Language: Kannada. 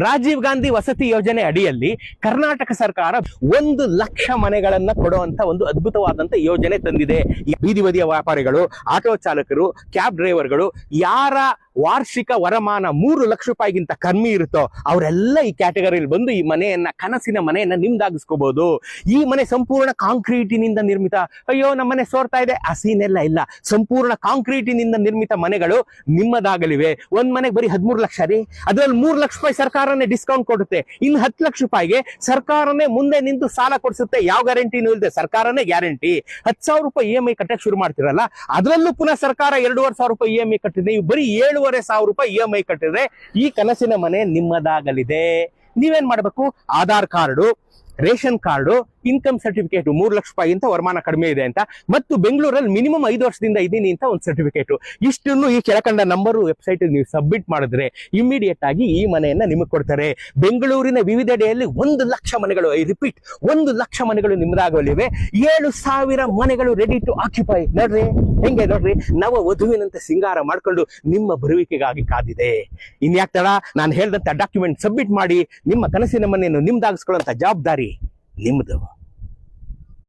ರಾಜೀವ್ ಗಾಂಧಿ ವಸತಿ ಯೋಜನೆ ಅಡಿಯಲ್ಲಿ ಕರ್ನಾಟಕ ಸರ್ಕಾರ ಒಂದು ಲಕ್ಷ ಮನೆಗಳನ್ನ ಕೊಡುವಂತ ಒಂದು ಅದ್ಭುತವಾದಂತ ಯೋಜನೆ ತಂದಿದೆ. ಈ ಬೀದಿ ಬದಿಯ ವ್ಯಾಪಾರಿಗಳು, ಆಟೋ ಚಾಲಕರು, ಕ್ಯಾಬ್ ಡ್ರೈವರ್ಗಳು ಯಾರ ವಾರ್ಷಿಕ ವರಮಾನ ಮೂರು ಲಕ್ಷ ರೂಪಾಯಿಗಿಂತ ಕಮ್ಮಿ ಇರುತ್ತೋ ಅವರೆಲ್ಲ ಈ ಕ್ಯಾಟಗರಿಯಲ್ಲಿ ಬಂದು ಈ ಮನೆಯನ್ನ, ಕನಸಿನ ಮನೆಯನ್ನ ನಿಮ್ದಾಗಿಸ್ಕೋಬಹುದು ಈ ಮನೆ ಸಂಪೂರ್ಣ ಕಾಂಕ್ರೀಟಿನಿಂದ ನಿರ್ಮಿತ. ಅಯ್ಯೋ ನಮ್ಮ ಮನೆ ಸೋರ್ತಾ ಇದೆ. ಆ ಇಲ್ಲ. ಸಂಪೂರ್ಣ ಕಾಂಕ್ರೀಟಿನಿಂದ ನಿರ್ಮಿತ ಮನೆಗಳು ನಿಮ್ಮದಾಗಲಿವೆ. ಒಂದ್ ಮನೆಗೆ ಬರೀ ಹದಿಮೂರು ಲಕ್ಷ ರೀ. ಅದ್ರಲ್ಲಿ ಮೂರು ಲಕ್ಷ ರೂಪಾಯಿ ಸರ್ಕಾರನೇ ಡಿಸ್ಕೌಂಟ್ ಕೊಡುತ್ತೆ. ಇನ್ನು ಹತ್ತು ಲಕ್ಷ ರೂಪಾಯಿಗೆ ಸರ್ಕಾರನೇ ಮುಂದೆ ನಿಂತು ಸಾಲ ಕೊಡಿಸುತ್ತೆ. ಯಾವ ಗ್ಯಾರಂಟಿನೂ ಇಲ್ಲದೆ ಸರ್ಕಾರನೇ ಗ್ಯಾರಂಟಿ ಹತ್ತು ಸಾವಿರ ರೂಪಾಯಿ ಇ ಎಂ ಐ ಕಟ್ಟಕ್ಕೆ ಶುರು ಮಾಡ್ತಿರಲ್ಲ, ಅದರಲ್ಲೂ ಪುನಃ ಸರ್ಕಾರ ಎರಡೂವರೆ ಸಾವಿರ ರೂಪಾಯಿ ಇ ಎಂ ಐ ಕಟ್ಟಿದೆ ನೀವು ಬರೀ ಏಳುವರೆ ಸಾವಿರ ರೂಪಾಯಿ ಇ ಎಂ ಐ ಕಟ್ಟಿದ್ರೆ ಈ ಕನಸಿನ ಮನೆ ನಿಮ್ಮದಾಗಲಿದೆ. ನೀವೇನ್ ಮಾಡಬೇಕು? Aadhaar card, ration card income certificate ಮೂರು ಲಕ್ಷ ರೂಪಾಯಿಗಿಂತ ವರಮಾನ ಕಡಿಮೆ ಇದೆ ಅಂತ. ಮತ್ತು ಬೆಂಗಳೂರಲ್ಲಿ ಮಿನಿಮಮ್ ಐದು ವರ್ಷದಿಂದ ಇದ್ದೀನಿ ಅಂತ ಒಂದು ಸರ್ಟಿಫಿಕೇಟ್ ಇಷ್ಟನ್ನು ಈ ಕೆಳಕಂಡ ನಂಬರ್ ವೆಬ್ಸೈಟ್ ನೀವು ಸಬ್ಮಿಟ್ ಮಾಡಿದ್ರೆ ಇಮಿಡಿಯೇಟ್ ಆಗಿ ಈ ಮನೆಯನ್ನ ನಿಮಗೆ ಕೊಡ್ತಾರೆ. ಬೆಂಗಳೂರಿನ ವಿವಿಧೆಡೆಯಲ್ಲಿ ಒಂದು ಲಕ್ಷ ಮನೆಗಳು, ಐ ರಿಪೀಟ್ ಒಂದು ಲಕ್ಷ ಮನೆಗಳು ನಿಮ್ಮದಾಗಲಿವೆ ಏಳು ಸಾವಿರ ಮನೆಗಳು ರೆಡಿ ಟು ಆಕ್ಯುಪೈ ನೋಡ್ರಿ, ಹೆಂಗೆ ನೋಡ್ರಿ? ನವ ವಧುವಿನಂತೆ ಸಿಂಗಾರ ಮಾಡ್ಕೊಂಡು ನಿಮ್ಮ ಬರುವಿಕೆಗಾಗಿ ಕಾದಿದೆ. ಇನ್ಯಾಕ್ ತಡ ನಾನು ಹೇಳಿದಂತ ಡಾಕ್ಯುಮೆಂಟ್ ಸಬ್ಮಿಟ್ ಮಾಡಿ, ನಿಮ್ಮ ಕನಸಿನ ಮನೆಯನ್ನು ನಿಮ್ದಾಗಿಸ್ಕೊಳ್ಳೋಂಥ ಜವಾಬ್ದಾರಿ ನಿಮ್ದು.